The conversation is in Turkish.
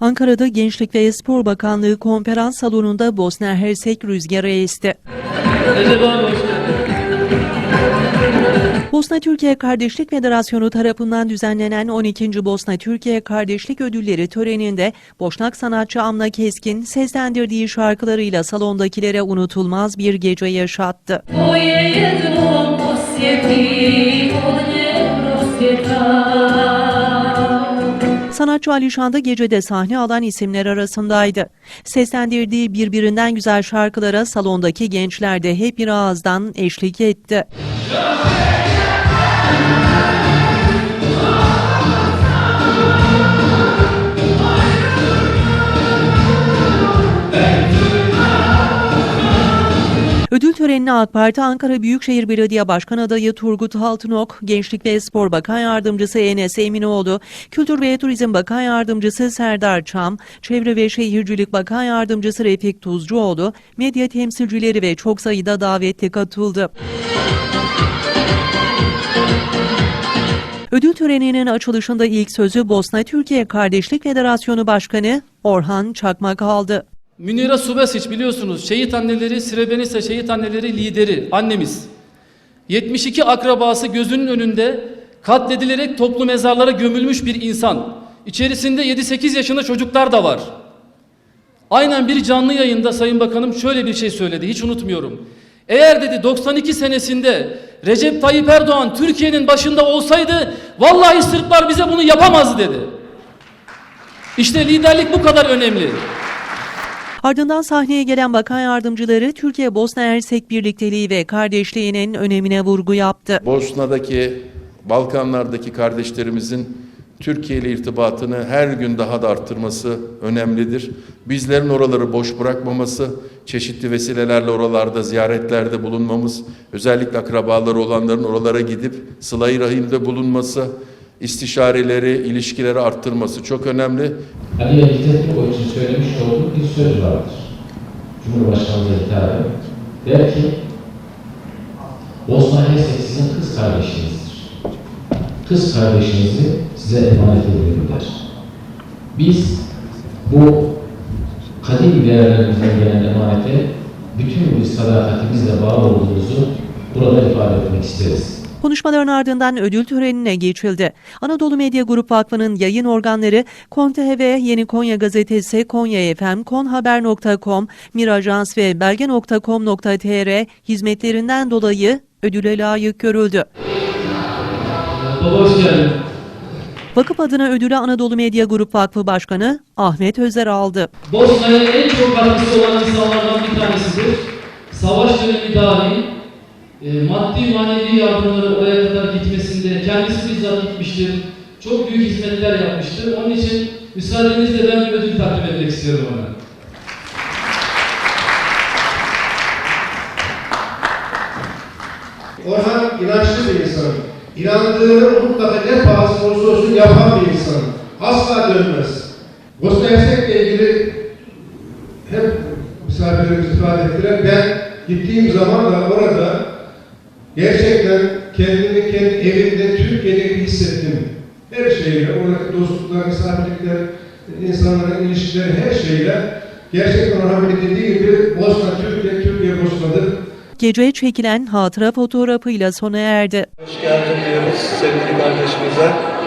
Ankara'da Gençlik ve Spor Bakanlığı konferans salonunda Bosna Hersek rüzgarı esti. Bosna Türkiye Kardeşlik Federasyonu tarafından düzenlenen 12. Bosna Türkiye Kardeşlik Ödülleri töreninde Boşnak sanatçı Amna Keskin seslendirdiği şarkılarıyla salondakilere unutulmaz bir gece yaşattı. Prosvjeta. Sanatçı Alişan da gecede sahne alan isimler arasındaydı. Seslendirdiği birbirinden güzel şarkılara salondaki gençler de hep bir ağızdan eşlik etti. Ödül törenine AK Parti Ankara Büyükşehir Belediye Başkan Adayı Turgut Altınok, Gençlik ve Spor Bakan Yardımcısı Enes Eminoğlu, Kültür ve Turizm Bakan Yardımcısı Serdar Çam, Çevre ve Şehircilik Bakan Yardımcısı Refik Tuzcuoğlu, medya temsilcileri ve çok sayıda davetli katıldı. Ödül töreninin açılışında ilk sözü Bosna Türkiye Kardeşlik Federasyonu Başkanı Orhan Çakmak aldı. Münira Subasic biliyorsunuz şehit anneleri Srebrenica şehit anneleri lideri annemiz. 72 akrabası gözünün önünde katledilerek toplu mezarlara gömülmüş bir insan. İçerisinde 7-8 yaşında çocuklar da var. Aynen bir canlı yayında Sayın Bakanım şöyle bir şey söyledi hiç unutmuyorum. Eğer dedi 92 senesinde Recep Tayyip Erdoğan Türkiye'nin başında olsaydı vallahi Sırplar bize bunu yapamazdı dedi. İşte liderlik bu kadar önemli. Ardından sahneye gelen bakan yardımcıları Türkiye-Bosna Hersek birlikteliği ve kardeşliğinin önemine vurgu yaptı. Bosna'daki, Balkanlardaki kardeşlerimizin Türkiye ile irtibatını her gün daha da arttırması önemlidir. Bizlerin oraları boş bırakmaması, çeşitli vesilelerle oralarda ziyaretlerde bulunmamız, özellikle akrabaları olanların oralara gidip sıla-i rahimde bulunması, istişareleri, ilişkileri arttırması çok önemli. Ali Yeditekin o için söylemiş olduğu bir söz vardır. Cumhurbaşkanımıza hitaben. Der ki, Bosna Hersek sizin kız kardeşinizdir. Kız kardeşinizi size emanet ediyorum der. Biz bu kadim değerlerimizden gelen emanete bütün bir sadakatimizle bağlı olduğumuzu burada ifade etmek isteriz. Konuşmaların ardından ödül törenine geçildi. Anadolu Medya Grup Vakfı'nın yayın organları Kon TV, Yeni Konya Gazetesi, Konya FM, konhaber.com, Mirajans ve belge.com.tr hizmetlerinden dolayı ödüle layık görüldü. Baba hoş geldin. Vakıf adına ödülü Anadolu Medya Grup Vakfı Başkanı Ahmet Özer aldı. Bosna'ya en çok katkısı olan insanlardan bir tanesidir. Savaş dönemi dahil e, maddi manevi yardımları oraya kadar gitmesinde kendisi bizzat gitmiştir. Çok büyük hizmetler yapmıştır. Onun için müsaadenizle ben bir ödül takdim etmek istiyorum ona. Orhan inançlı bir insan. İnandığını mutlaka ne pahası olursa olsun yapan bir insan. Asla dönmez. Bosna Hersek'le ilgili hep misafirlerimiz ifade ettiler. Ben gittiğim zaman da orada gerçekten kendimi kendi evimde Türkiye'de hissettim. Her şeyle, oradaki dostluklar, misafirlikler, insanların ilişkileri her şeyle gerçekten Orhan dediği gibi Bosna Türkiye, Türkiye Bosna'dır. Gece çekilen hatıra fotoğrafıyla sona erdi. Hoş geldin diyoruz sevgili kardeşimize.